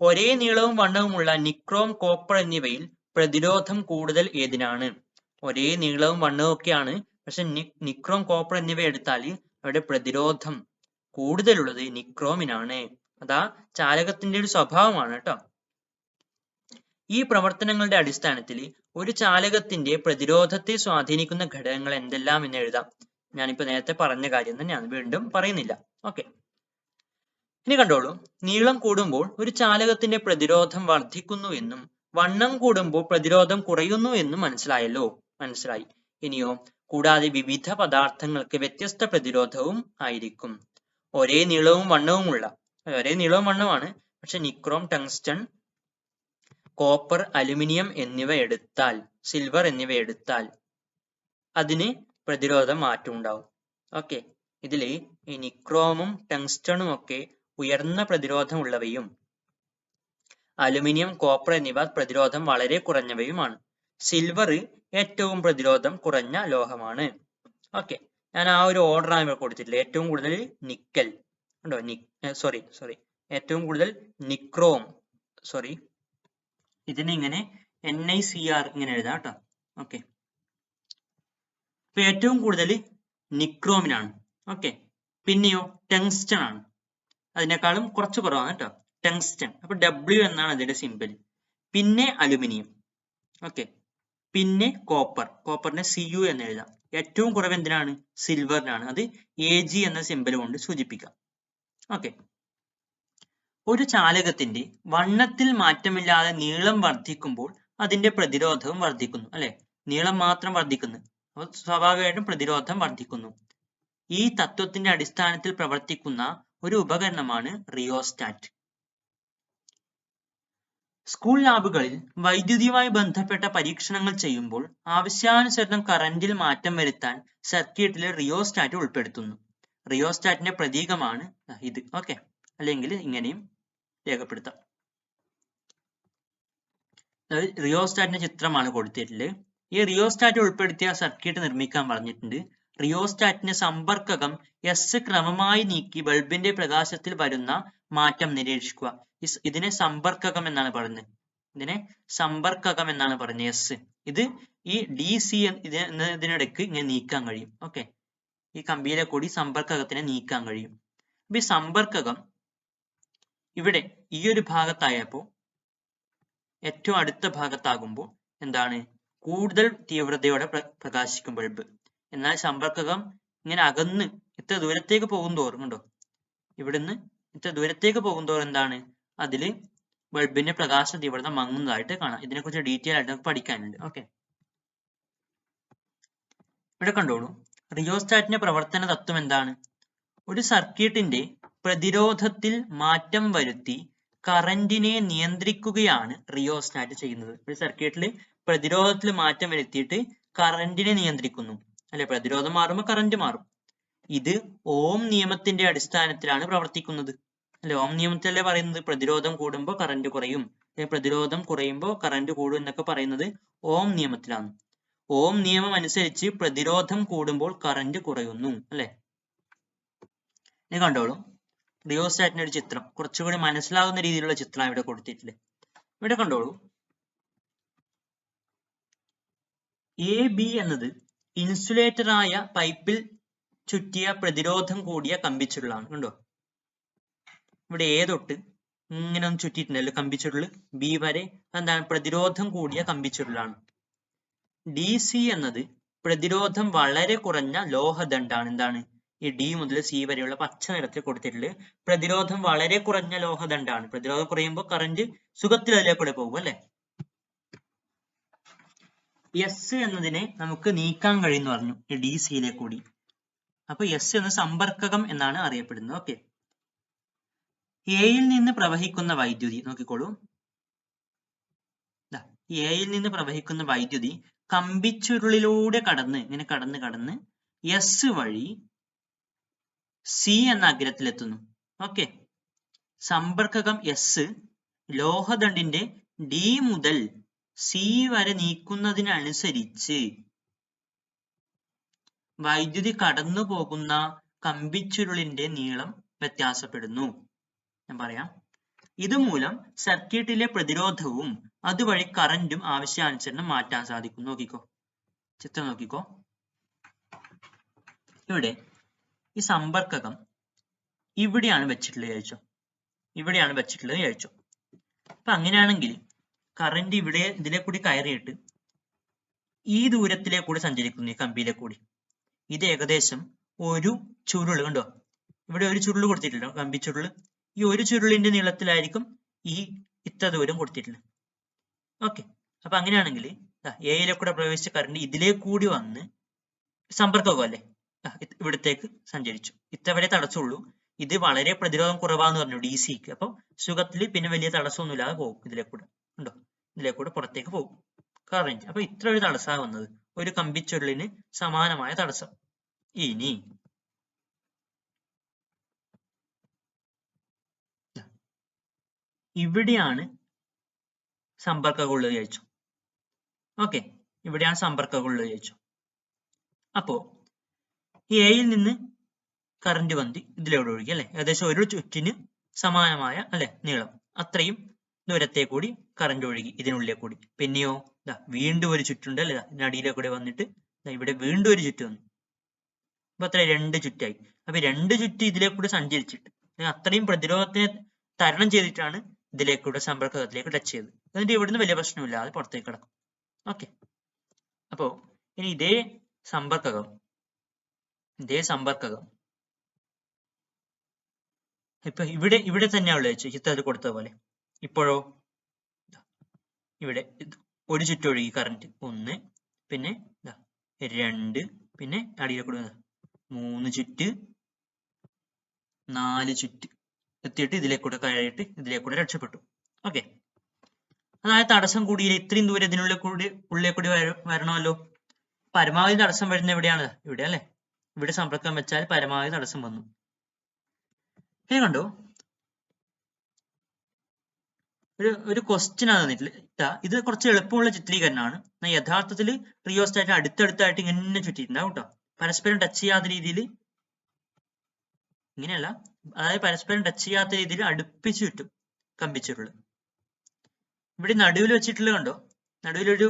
ഒരേ നീളവും വണ്ണവുമുള്ള നിക്രോം കോപ്പർ എന്നിവയിൽ പ്രതിരോധം കൂടുതൽ ഏതിനാണ്? ഒരേ നീളവും വണ്ണവും ഒക്കെയാണ്. പക്ഷെ നിക്രോം കോപ്പർ എന്നിവ എടുത്താൽ അവിടെ പ്രതിരോധം കൂടുതലുള്ളത് നിക്രോമിനാണ്. അതാ ചാലകത്തിന്റെ ഒരു സ്വഭാവമാണ് കേട്ടോ. ഈ പ്രവർത്തനങ്ങളുടെ അടിസ്ഥാനത്തിൽ ഒരു ചാലകത്തിന്റെ പ്രതിരോധത്തെ സ്വാധീനിക്കുന്ന ഘടകങ്ങൾ എന്തെല്ലാം എന്ന് എഴുതാം. ഞാനിപ്പോ നേരത്തെ പറഞ്ഞ കാര്യം ഞാൻ വീണ്ടും പറയുന്നില്ല. ഓക്കെ. ഇനി കണ്ടോളൂ. നീളം കൂടുമ്പോൾ ഒരു ചാലകത്തിന്റെ പ്രതിരോധം വർദ്ധിക്കുന്നു എന്നും വണ്ണം കൂടുമ്പോൾ പ്രതിരോധം കുറയുന്നു എന്നും മനസ്സിലായല്ലോ? മനസ്സിലായി. ഇനിയോ കൂടാതെ വിവിധ പദാർത്ഥങ്ങൾക്ക് വ്യത്യസ്ത പ്രതിരോധവും ആയിരിക്കും. ഒരേ നീളവും വണ്ണവുമുള്ള ഒരേ നീളവും വണ്ണവുമാണ്. പക്ഷെ നിക്രോം ടങ്സ്റ്റൺ കോപ്പർ അലുമിനിയം എന്നിവ എടുത്താൽ സിൽവർ എന്നിവ എടുത്താൽ അതിന് പ്രതിരോധ മാറ്റം ഉണ്ടാവും ഓക്കെ ഇതിൽ ഈ നിക്രോമും ടങ്സ്റ്റണും ഒക്കെ ഉയർന്ന പ്രതിരോധമുള്ളവയും അലുമിനിയം കോപ്പർ എന്നിവ പ്രതിരോധം വളരെ കുറഞ്ഞവയുമാണ്. സിൽവർ ഏറ്റവും പ്രതിരോധം കുറഞ്ഞ ലോഹമാണ്. ഓക്കെ ഞാൻ ആ ഒരു ഓർഡർ ആണ് ഇവിടെ കൊടുത്തിട്ടില്ല ഏറ്റവും കൂടുതൽ നിക്കൽ ഉണ്ടോ? സോറി സോറി ഏറ്റവും കൂടുതൽ നിക്രോം സോറി ഇതിനെ ഇങ്ങനെ എൻ ഐ സി ആർ ഇങ്ങനെ എഴുതാം കേട്ടോ. ഓക്കെ അപ്പൊ ഏറ്റവും കൂടുതൽ നിക്രോമിനാണ് ഓക്കെ പിന്നെയോ ടെങ്സ്റ്റൺ ആണ്. അതിനേക്കാളും കുറച്ച് കുറവാണ് കേട്ടോ. ടെങ്സ്റ്റൺ അപ്പൊ ഡബ്ല്യു എന്നാണ് അതിന്റെ സിമ്പിൾ പിന്നെ അലുമിനിയം ഓക്കെ പിന്നെ കോപ്പർ കോപ്പറിനെ സി യു എന്ന് എഴുതാം. ഏറ്റവും കുറവ് എന്തിനാണ്? സിൽവറിനാണ് അത് എ ജി എന്ന സിമ്പിൾ കൊണ്ട് സൂചിപ്പിക്കാം. ഓക്കെ ഒരു ചാലകത്തിന്റെ വണ്ണത്തിൽ മാറ്റമില്ലാതെ നീളം വർദ്ധിക്കുമ്പോൾ അതിന്റെ പ്രതിരോധവും വർദ്ധിക്കുന്നു അല്ലെ? നീളം മാത്രം വർദ്ധിക്കുന്നു. അപ്പോൾ സ്വാഭാവികമായിട്ടും പ്രതിരോധം വർദ്ധിക്കുന്നു. ഈ തത്വത്തിന്റെ അടിസ്ഥാനത്തിൽ പ്രവർത്തിക്കുന്ന ഒരു ഉപകരണമാണ് റിയോസ്റ്റാറ്റ്. സ്കൂൾ ലാബുകളിൽ വൈദ്യുതിയുമായി ബന്ധപ്പെട്ട പരീക്ഷണങ്ങൾ ചെയ്യുമ്പോൾ ആവശ്യാനുസരണം കറന്റിൽ മാറ്റം വരുത്താൻ സർക്യൂട്ടിലെ റിയോസ്റ്റാറ്റ് ഉൾപ്പെടുത്തുന്നു. റിയോസ്റ്റാറ്റിന്റെ പ്രതീകമാണ് ഇത്. ഓക്കെ. അല്ലെങ്കിൽ ഇങ്ങനെയും രേഖപ്പെടുത്താം. അതായത് റിയോസ്റ്റാറ്റിന്റെ ചിത്രമാണ് കൊടുത്തിട്ടുള്ളത്. ഈ റിയോസ്റ്റാറ്റ് ഉൾപ്പെടുത്തിയ സർക്യൂട്ട് നിർമ്മിക്കാൻ പറഞ്ഞിട്ടുണ്ട്. റിയോസ്റ്റാറ്റിന്റെ സമ്പർക്കകം എസ് ക്രമമായി നീക്കി ബൾബിന്റെ പ്രകാശത്തിൽ വരുന്ന മാറ്റം നിരീക്ഷിക്കുക. ഇതിനെ സമ്പർക്കകം എന്നാണ് പറയുന്നത്. ഇതിനെ സമ്പർക്കകം എന്നാണ് പറയുന്നത് എസ് ഇത് ഈ ഡി സി ഇതിനിടയ്ക്ക് ഇങ്ങനെ നീക്കാൻ കഴിയും. ഓക്കെ ഈ കമ്പിയിലെ കൂടി സമ്പർക്കകത്തിനെ നീക്കാൻ കഴിയും. അപ്പൊ ഈ സമ്പർക്കകം ഇവിടെ ഈ ഒരു ഭാഗത്തായപ്പോൾ ഏറ്റവും അടുത്ത ഭാഗത്താകുമ്പോൾ എന്താണ്? കൂടുതൽ തീവ്രതയോടെ പ്ര പ്രകാശിക്കും ബൾബ് എന്നാൽ സമ്പർക്കകം ഇങ്ങനെ അകന്ന് ഇത്ര ദൂരത്തേക്ക് പോകും തോറും കണ്ടോ? ഇവിടുന്ന് ഇത്ര ദൂരത്തേക്ക് പോകും തോറും എന്താണ്? അതിൽ ബൾബിന്റെ പ്രകാശ തീവ്രത മങ്ങുന്നതായിട്ട് കാണാം. ഇതിനെ ഇതിനെക്കുറിച്ച് ഡീറ്റെയിൽ ആയിട്ട് നമുക്ക് പഠിക്കാനുണ്ട്. ഓക്കെ ഇവിടെ കണ്ടോളൂ. റിയോസ്റ്റാറ്റിന്റെ പ്രവർത്തന തത്വം എന്താണ്? ഒരു സർക്യൂട്ടിന്റെ പ്രതിരോധത്തിൽ മാറ്റം വരുത്തി കറന്റിനെ നിയന്ത്രിക്കുകയാണ് റിയോസ്റ്റാറ്റ് ചെയ്യുന്നത്. ഒരു സർക്യൂട്ടിൽ പ്രതിരോധത്തിൽ മാറ്റം വരുത്തിയിട്ട് കറന്റിനെ നിയന്ത്രിക്കുന്നു. അല്ലെ പ്രതിരോധം മാറുമ്പോൾ കറന്റ് മാറും. ഇത് ഓം നിയമത്തിന്റെ അടിസ്ഥാനത്തിലാണ് പ്രവർത്തിക്കുന്നത്. അല്ലെ ഓം നിയമത്തിലല്ലേ പറയുന്നത്? പ്രതിരോധം കൂടുമ്പോൾ കറന്റ് കുറയും. പ്രതിരോധം കുറയുമ്പോൾ കറന്റ് കൂടും എന്നൊക്കെ പറയുന്നത് ഓം നിയമത്തിലാണ്. ഓം നിയമം അനുസരിച്ച് പ്രതിരോധം കൂടുമ്പോൾ കറന്റ് കുറയുന്നു. അല്ലെ? കണ്ടോളൂ. റിയോസ്റ്റാറ്റിന്റെ ഒരു ചിത്രം. കുറച്ചുകൂടി മനസ്സിലാകുന്ന രീതിയിലുള്ള ചിത്രം ഇവിടെ കൊടുത്തിട്ടില്ലേ ഇവിടെ കണ്ടോളൂ. എ ബി എന്നത് ഇൻസുലേറ്റർ ആയ പൈപ്പിൽ ചുറ്റിയ പ്രതിരോധം കൂടിയ കമ്പിച്ചുരുളാണ്. കണ്ടോ? ഇവിടെ എ തൊട്ട് ഇങ്ങനെ ഒന്ന് ചുറ്റിയിട്ടുണ്ടല്ലോ കമ്പിച്ചുരുൾ. ബി വരെ എന്താണ് പ്രതിരോധം കൂടിയ കമ്പിച്ചുരുളാണ്. ഡി സി എന്നത് പ്രതിരോധം വളരെ കുറഞ്ഞ ലോഹദണ്ഡാണ്. എന്താണ്? ഈ ഡി മുതൽ സി വരെയുള്ള പച്ച നിറത്തിൽ കൊടുത്തിട്ടുള്ളത് പ്രതിരോധം വളരെ കുറഞ്ഞ ലോഹദണ്ഡാണ് പ്രതിരോധം കുറയുമ്പോൾ കറന്റ് സുഖത്തിൽ അതിലേക്കൂടെ പോകും അല്ലെ? എസ് എന്നതിനെ നമുക്ക് നീക്കാൻ കഴിയുന്നു പറഞ്ഞു ഈ ഡി സിയിലെ കൂടി. അപ്പൊ എസ് എന്ന സമ്പർക്കകം എന്നാണ് അറിയപ്പെടുന്നത്. ഓക്കെ എയിൽ നിന്ന് പ്രവഹിക്കുന്ന വൈദ്യുതി നോക്കിക്കോളൂ. എയിൽ നിന്ന് പ്രവഹിക്കുന്ന വൈദ്യുതി കമ്പിച്ചുരുളിലൂടെ കടന്ന് ഇങ്ങനെ കടന്ന് കടന്ന് എസ് വഴി സി എന്ന അഗ്രത്തിലെത്തുന്നു. ഓക്കെ സമ്പർക്കകം എസ് ലോഹദണ്ഡിന്റെ ഡി മുതൽ സി വരെ നീക്കുന്നതിനനുസരിച്ച് വൈദ്യുതി കടന്നു പോകുന്ന കമ്പിച്ചുരുളിന്റെ നീളം വ്യത്യാസപ്പെടുന്നു. ഞാൻ പറയാം. ഇതുമൂലം സർക്യൂട്ടിലെ പ്രതിരോധവും അതുവഴി കറന്റും ആവശ്യാനുസരണം മാറ്റാൻ സാധിക്കും. നോക്കിക്കോ. ചിത്രം നോക്കിക്കോ. ഇവിടെ ഈ സമ്പർക്കകം ഇവിടെയാണ് വെച്ചിട്ടുള്ളത് ചോദിച്ചു? ഇവിടെയാണ് വെച്ചിട്ടുള്ളത് ചോദിച്ചു? അപ്പൊ അങ്ങനെയാണെങ്കിൽ കറന്റ് ഇവിടെ ഇതിലെ കൂടി കയറിയിട്ട് ഈ ദൂരത്തിലെ കൂടി സഞ്ചരിക്കുന്നു ഈ കമ്പിയിലെ കൂടി. ഇത് ഏകദേശം ഒരു ചുരുൾ കണ്ടോ? ഇവിടെ ഒരു ചുരുൾ കൊടുത്തിട്ടില്ല കമ്പി ചുരുൾ ഈ ഒരു ചുരുളിന്റെ നീളത്തിലായിരിക്കും ഈ ഇത്ര ദൂരം കൊടുത്തിട്ടുള്ളത്. ഓക്കെ. അപ്പൊ അങ്ങനെയാണെങ്കിൽ എയിലെ കൂടെ പ്രവേശിച്ച കറണ്ട് ഇതിലേ കൂടി വന്ന് സമ്പർക്കമോ അല്ലേ? ദാ ഇത് ഇവിടത്തേക്ക് സഞ്ചരിച്ചു. ഇത്തവരെ തടസ്സമുള്ളൂ. ഇത് വളരെ പ്രതിരോധം കുറവാന്ന് പറഞ്ഞു ഡി സിക്ക്. അപ്പം സുഖത്തിൽ പിന്നെ വലിയ തടസ്സമൊന്നുമില്ലാതെ പോകും ഇതിലെ കൂടെ. ഉണ്ടോ ഇതിലെ കൂടെ പുറത്തേക്ക് പോകും. കറന്റ് അപ്പൊ ഇത്ര ഒരു തടസ്സമാണ് വന്നത്. ഒരു കമ്പിച്ചുരുളിന് സമാനമായ തടസ്സം. ഇനി ഇവിടെയാണ് സമ്പർക്കമുള്ളത് ചോദിച്ചു. ഓക്കെ. ഇവിടെയാണ് സമ്പർക്കമുള്ളത് ചോദിച്ചു. അപ്പോ ഈ എയിൽ നിന്ന് കറന്റ് വന്തി ഇതിലൂടെ ഒഴുകി അല്ലെ? ഏകദേശം ഒരു ചുറ്റിന് സമാനമായ അല്ലെ നീളം. അത്രയും ദൂരത്തെ കൂടി കറന്റ് ഒഴുകി ഇതിനുള്ളിലെ കൂടി. പിന്നെയോ ഇതാ വീണ്ടും ഒരു ചുറ്റുണ്ട് അല്ലെ? ഇതിനടിയിലെ കൂടെ വന്നിട്ട് ഇവിടെ വീണ്ടും ഒരു ചുറ്റ് വന്നു. അപ്പൊ അത്ര രണ്ട് ചുറ്റായി. അപ്പൊ രണ്ട് ചുറ്റ് ഇതിലെ കൂടെ സഞ്ചരിച്ചിട്ട് അത്രയും പ്രതിരോധത്തിനെ തരണം ചെയ്തിട്ടാണ് ഇതിലേക്കൂടെ സമ്പർക്കത്തിലേക്ക് ടച്ച് ചെയ്തത്. എന്നിട്ട് ഇവിടുന്ന് വലിയ പ്രശ്നമില്ല അത് പുറത്തേക്ക് കിടക്കും. ഓക്കെ അപ്പോ ഇനി ഇതേ സമ്പർക്കകം ഇതേ സമ്പർക്കകം. ഇപ്പൊ ഇവിടെ ഇവിടെ തന്നെയാണല്ലോ വെച്ചു ചിത്രത്തിൽ കൊടുത്ത പോലെ. ഇപ്പോഴോ? ദാ ഇവിടെ ഒരു ചുറ്റൊഴുകി കറണ്ട്. ഒന്ന് പിന്നെ ദാ രണ്ട് പിന്നെ അടിയിലെ കൂടെ മൂന്ന് ചുറ്റ് നാല് ചുറ്റ്. എത്തിയിട്ട് ഇതിലേക്കൂടെ കഴിയിട്ട് ഇതിലേക്കൂടെ രക്ഷപ്പെട്ടു. ഓക്കെ. അതായത് തടസ്സം കൂടിയിൽ ഇത്രയും ദൂരം ഇതിനുള്ളിൽ കൂടി ഉള്ളിൽ കൂടി വര- വരണമല്ലോ? പരമാവധി തടസ്സം വരുന്നത് എവിടെയാണ്? ഇവിടെ അല്ലെ? ഇവിടെ സമ്പർക്കം വെച്ചാൽ പരമാവധി തടസ്സം വന്നു. ഇനി കണ്ടോ? ഒരു ഒരു ക്വസ്റ്റ്യൻ ആണ് തന്നിട്ടില്ല. ഇത് കുറച്ച് എളുപ്പമുള്ള ചിത്രീകരണമാണ്. എന്നാൽ യഥാർത്ഥത്തിൽ റിയോസ്റ്റാറ്റ് അടുത്തടുത്തായിട്ട് ഇങ്ങനെ ചുറ്റിയിട്ടുണ്ടാവും കേട്ടോ പരസ്പരം ടച്ച് ചെയ്യാത്ത രീതിയിൽ ഇങ്ങനെയല്ല. അതായത് പരസ്പരം ടച്ച് ചെയ്യാത്ത രീതിയിൽ അടുപ്പിച്ച് ചുറ്റും കമ്പിച്ചുരുൾ ഇവിടെ നടുവിൽ വെച്ചിട്ടുള്ള കണ്ടോ? നടുവിലൊരു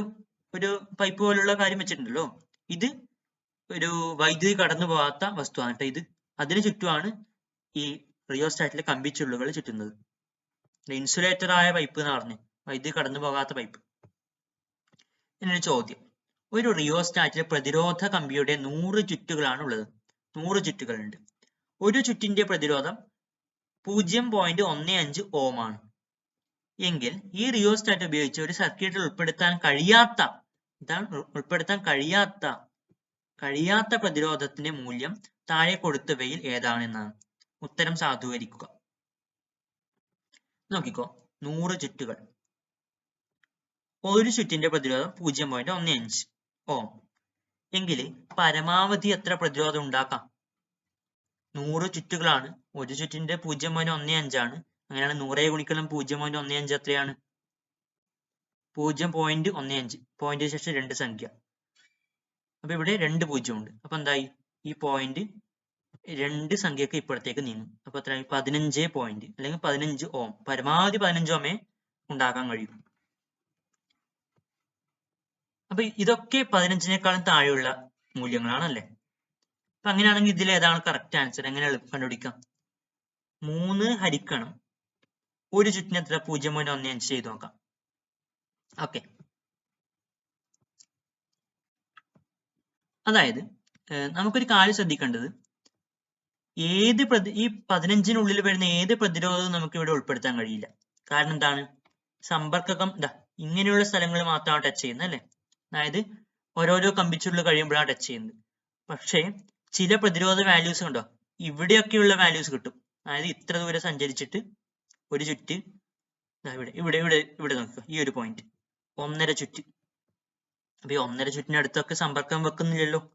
ഒരു പൈപ്പ് പോലുള്ള കാര്യം വെച്ചിട്ടുണ്ടല്ലോ. ഇത് ഒരു വൈദ്യുതി കടന്നു പോകാത്ത വസ്തുവാണ് കേട്ടോ ഇത്. അതിന് ചുറ്റുമാണ് ഈ റിയോസ്റ്റാറ്റിലെ കമ്പി ചുള്ളുകൾ ചുറ്റുന്നത്. ഇൻസുലേറ്റർ ആയ പൈപ്പ് എന്ന് പറഞ്ഞു. വൈദ്യുതി കടന്നു പോകാത്ത പൈപ്പ് ഇനി ചോദ്യം. ഒരു റിയോസ്റ്റാറ്റിലെ പ്രതിരോധ കമ്പിയുടെ നൂറ് ചുറ്റുകളാണ് ഉള്ളത്. നൂറ് ചുറ്റുകളുണ്ട്. ഒരു ചുറ്റിന്റെ പ്രതിരോധം പൂജ്യം പോയിന്റ് ഒന്ന് അഞ്ച് ഓം ആണ്. എങ്കിൽ ഈ റിയോസ്റ്റാറ്റ് ഉപയോഗിച്ച് ഒരു സർക്യൂട്ടിൽ ഉൾപ്പെടുത്താൻ കഴിയാത്ത ഉൾ- ഉൾപ്പെടുത്താൻ കഴിയാത്ത കഴിയാത്ത പ്രതിരോധത്തിന്റെ മൂല്യം താഴെ കൊടുത്തവയിൽ ഏതാണെന്നാണ്. ഉത്തരം സാധൂകരിക്കുക. നോക്കിക്കോ നൂറ് ചുറ്റുകൾ. ഒരു ചുറ്റിന്റെ പ്രതിരോധം പൂജ്യം പോയിന്റ് ഒന്ന് അഞ്ച് ഓം എങ്കിൽ പരമാവധി എത്ര പ്രതിരോധം ഉണ്ടാക്കാം? നൂറ് ചുറ്റുകളാണ്. ഒരു ചുറ്റിന്റെ പൂജ്യം പോയിന്റ് ഒന്ന് അഞ്ചാണ് അങ്ങനെയാണ് നൂറേ ഗുണിക്കലും പൂജ്യം പോയിന്റ് ഒന്ന് അഞ്ച് എത്രയാണ്? പൂജ്യം പോയിന്റ് ഒന്ന് അഞ്ച് പോയിന്റ് ശേഷം രണ്ട് സംഖ്യ. അപ്പൊ ഇവിടെ രണ്ട് പൂജ്യം ഉണ്ട് അപ്പൊ എന്തായി? ഈ പോയിന്റ് രണ്ട് സംഖ്യക്ക് ഇപ്പുറത്തേക്ക് നീങ്ങും. അപ്പൊ എത്ര പതിനഞ്ച് പോയിന്റ് അല്ലെങ്കിൽ പതിനഞ്ച് ഓം. പരമാവധി പതിനഞ്ച് ഓമേ ഉണ്ടാക്കാൻ കഴിയും. അപ്പൊ ഇതൊക്കെ പതിനഞ്ചിനേക്കാളും താഴെയുള്ള മൂല്യങ്ങളാണ് മൂല്യങ്ങളാണല്ലേ? അപ്പൊ അങ്ങനെയാണെങ്കിൽ ഇതിൽ ഏതാണ് കറക്റ്റ് ആൻസർ എങ്ങനെ കണ്ടുപിടിക്കാം? മൂന്ന് ഹരിക്കണം. ഒരു ചുറ്റിന് എത്ര? പൂജ്യം പോയിന്റ് ഒന്ന് അഞ്ച് ചെയ്ത് നോക്കാം. ഓക്കെ അതായത് നമുക്കൊരു കാര്യം ശ്രദ്ധിക്കേണ്ടത്. ഏത് പ്രതി ഈ പതിനഞ്ചിനുള്ളിൽ വരുന്ന ഏത് പ്രതിരോധവും നമുക്ക് ഇവിടെ ഉൾപ്പെടുത്താൻ കഴിയില്ല. കാരണം എന്താണ്? സമ്പർക്കം ഇതാ ഇങ്ങനെയുള്ള സ്ഥലങ്ങൾ മാത്രമാണ് ടച്ച് ചെയ്യുന്നത് അല്ലെ? അതായത് ഓരോരോ കമ്പിച്ചുള്ളിൽ കഴിയുമ്പോഴാണ് ടച്ച് ചെയ്യുന്നത്. പക്ഷേ ചില പ്രതിരോധ വാല്യൂസ് ഉണ്ടോ? ഇവിടെയൊക്കെയുള്ള വാല്യൂസ് കിട്ടും. അതായത് ഇത്ര ദൂരെ സഞ്ചരിച്ചിട്ട് ഒരു ചുറ്റ് ഇവിടെ ഇവിടെ ഇവിടെ ഇവിടെ നോക്കുക. ഈ ഒരു പോയിന്റ് ഒന്നര ചുറ്റ്. അപ്പൊ ഈ ഒന്നര ചുറ്റിനടുത്തൊക്കെ സമ്പർക്കം വെക്കുന്നില്ലല്ലോ.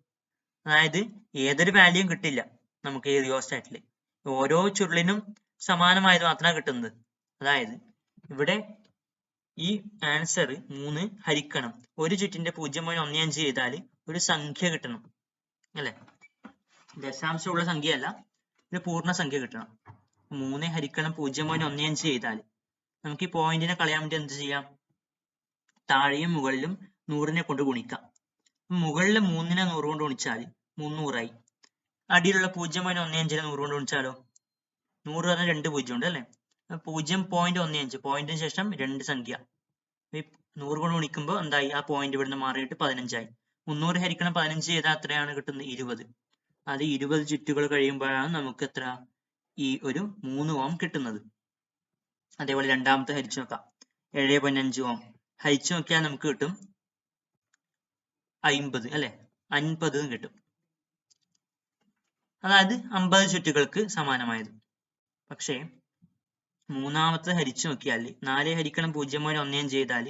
അതായത് ഏതൊരു വാല്യൂം കിട്ടില്ല നമുക്ക് ഈ റിയോസ്റ്റാറ്റിൽ ഓരോ ചുരുളിനും സമാനമായത് മാത്രമാണ് കിട്ടുന്നത്. അതായത് ഇവിടെ ഈ ആൻസർ മൂന്ന് ഹരിക്കണം. ഒരു ചുറ്റിന്റെ പൂജ്യം പോയിന്റ് ഒന്ന് അഞ്ച് ചെയ്താൽ ഒരു സംഖ്യ കിട്ടണം. അല്ലെ? ദശാംശമുള്ള സംഖ്യ അല്ല ഒരു പൂർണ സംഖ്യ കിട്ടണം. മൂന്ന് ഹരിക്കണം പൂജ്യം പോയിന്റ് ഒന്ന് അഞ്ച് ചെയ്താൽ നമുക്ക് ഈ പോയിന്റിനെ കളയാൻ വേണ്ടി എന്ത് ചെയ്യാം? താഴെയും മുകളിലും നൂറിനെ കൊണ്ട് ഗുണിക്കാം. മുകളിൽ മൂന്നിനെ നൂറ് കൊണ്ട് ഗുണിച്ചാൽ മുന്നൂറായി. അടിയിലുള്ള പൂജ്യം പോയിന്റ് ഒന്ന് അഞ്ചിനെ നൂറ് കൊണ്ട് ഗുണിച്ചാലോ? നൂറ് പറഞ്ഞാൽ രണ്ട് പൂജ്യം ഉണ്ട് അല്ലേ? പൂജ്യം പോയിന്റ് ഒന്ന് അഞ്ച്. പോയിന്റിന് ശേഷം രണ്ട് സംഖ്യ. നൂറ് കൊണ്ട് ഗുണിക്കുമ്പോൾ എന്തായി? ആ പോയിന്റ് ഇവിടുന്ന് മാറിയിട്ട് പതിനഞ്ചായി. മുന്നൂറ് ഹരിക്കണം പതിനഞ്ച് ചെയ്താൽ എത്രയാണ് കിട്ടുന്നത്? ഇരുപത്. അത് ഇരുപത് ചുറ്റുകൾ കഴിയുമ്പോഴാണ് നമുക്ക് എത്ര? ഈ ഒരു മൂന്ന് ഓം കിട്ടുന്നത്. അതേപോലെ രണ്ടാമത്തെ ഹരിച്ചു നോക്കാം. ഏഴ് പോയിന്റ് അഞ്ച് ഓം. ഹരിച്ചു നോക്കിയാൽ നമുക്ക് കിട്ടും അയിമ്പത് അല്ലെ? അൻപത് കിട്ടും. അതായത് അമ്പത് ചുറ്റുകൾക്ക് സമാനമായത്. പക്ഷേ മൂന്നാമത്തെ ഹരിച്ചു നോക്കിയാൽ നാല് ഹരിക്കണം പൂജ്യം പോയിന്റ് ഒന്നേം ചെയ്താൽ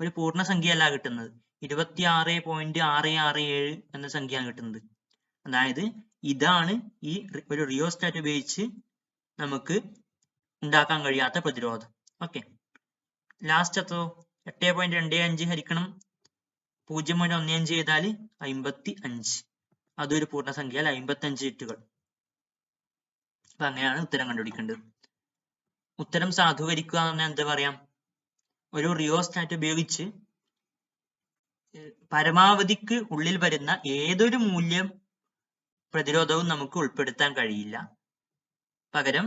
ഒരു പൂർണസംഖ്യ അല്ല കിട്ടുന്നത്. ഇരുപത്തി ആറ് പോയിന്റ് ആറ് ആറ് ഏഴ് എന്ന സംഖ്യയാണ് കിട്ടുന്നത്. അതായത് ഇതാണ് ഈ ഒരു റിയോസ്റ്റാറ്റ് ഉപയോഗിച്ച് നമുക്ക് ഉണ്ടാക്കാൻ കഴിയാത്ത പ്രതിരോധം. ഓക്കെ. ലാസ്റ്റ് എത്തോ എട്ട് പോയിന്റ് രണ്ട് അഞ്ച് ഹരിക്കണം പൂജ്യം പോയിന്റ് ഒന്ന് അഞ്ച് ചെയ്താൽ അമ്പത്തി അഞ്ച് അതൊരു പൂർണസംഖ്യ അല്ല അമ്പത്തി അഞ്ച് ചുറ്റുകൾ. അപ്പൊ അങ്ങനെയാണ് ഉത്തരം കണ്ടുപിടിക്കേണ്ടത്. ഉത്തരം സാധൂകരിക്കുക എന്ന് പറഞ്ഞാൽ എന്താ പറയാം? ഒരു റിയോസ്റ്റാറ്റ് ഉപയോഗിച്ച് പരമാവധിക്ക് ഉള്ളിൽ വരുന്ന ഏതൊരു മൂല്യം പ്രതിരോധവും നമുക്ക് ഉൾപ്പെടുത്താൻ കഴിയില്ല. പകരം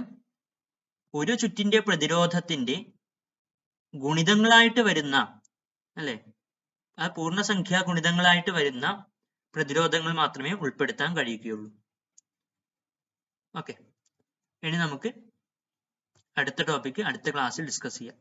ഒരു ചുറ്റിന്റെ പ്രതിരോധത്തിന്റെ ഗുണിതങ്ങളായിട്ട് വരുന്ന അല്ലെ? ആ പൂർണസംഖ്യാ ഗുണിതങ്ങളായിട്ട് വരുന്ന പ്രതിരോധങ്ങൾ മാത്രമേ ഉൾപ്പെടുത്താൻ കഴിയുകയുള്ളൂ. ഓക്കെ ഇനി നമുക്ക് അടുത്ത ടോപ്പിക്ക് അടുത്ത ക്ലാസ്സിൽ ഡിസ്കസ് ചെയ്യാം.